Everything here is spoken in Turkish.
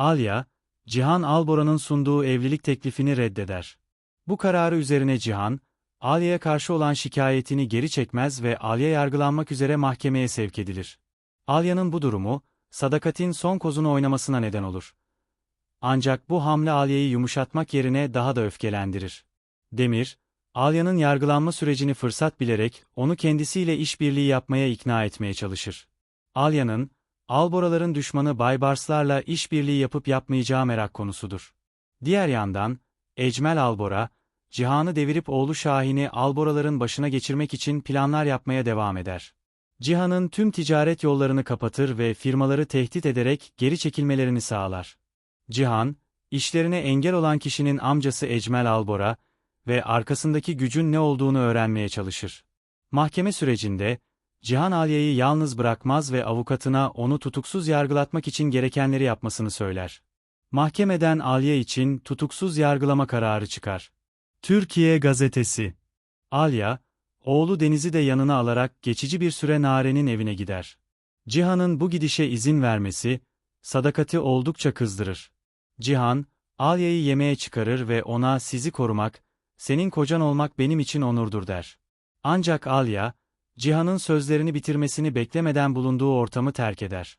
Alya, Cihan Albora'nın sunduğu evlilik teklifini reddeder. Bu kararı üzerine Cihan, Alya'ya karşı olan şikayetini geri çekmez ve Alya yargılanmak üzere mahkemeye sevk edilir. Alya'nın bu durumu, Sadakat'in son kozunu oynamasına neden olur. Ancak bu hamle Alya'yı yumuşatmak yerine daha da öfkelendirir. Demir, Alya'nın yargılanma sürecini fırsat bilerek onu kendisiyle işbirliği yapmaya ikna etmeye çalışır. Alya'nın, Alboraların düşmanı Baybarslarla işbirliği yapıp yapmayacağı merak konusudur. Diğer yandan, Ecmel Albora, Cihan'ı devirip oğlu Şahin'i Alboraların başına geçirmek için planlar yapmaya devam eder. Cihan'ın tüm ticaret yollarını kapatır ve firmaları tehdit ederek geri çekilmelerini sağlar. Cihan, işlerine engel olan kişinin amcası Ecmel Albora ve arkasındaki gücün ne olduğunu öğrenmeye çalışır. Mahkeme sürecinde, Cihan Alya'yı yalnız bırakmaz ve avukatına onu tutuksuz yargılatmak için gerekenleri yapmasını söyler. Mahkemeden Alya için tutuksuz yargılama kararı çıkar. Türkiye Gazetesi Alya, oğlu Deniz'i de yanına alarak geçici bir süre Nare'nin evine gider. Cihan'ın bu gidişe izin vermesi, sadakati oldukça kızdırır. Cihan, Alya'yı yemeğe çıkarır ve ona sizi korumak, senin kocan olmak benim için onurdur der. Ancak Alya, Cihan'ın sözlerini bitirmesini beklemeden bulunduğu ortamı terk eder.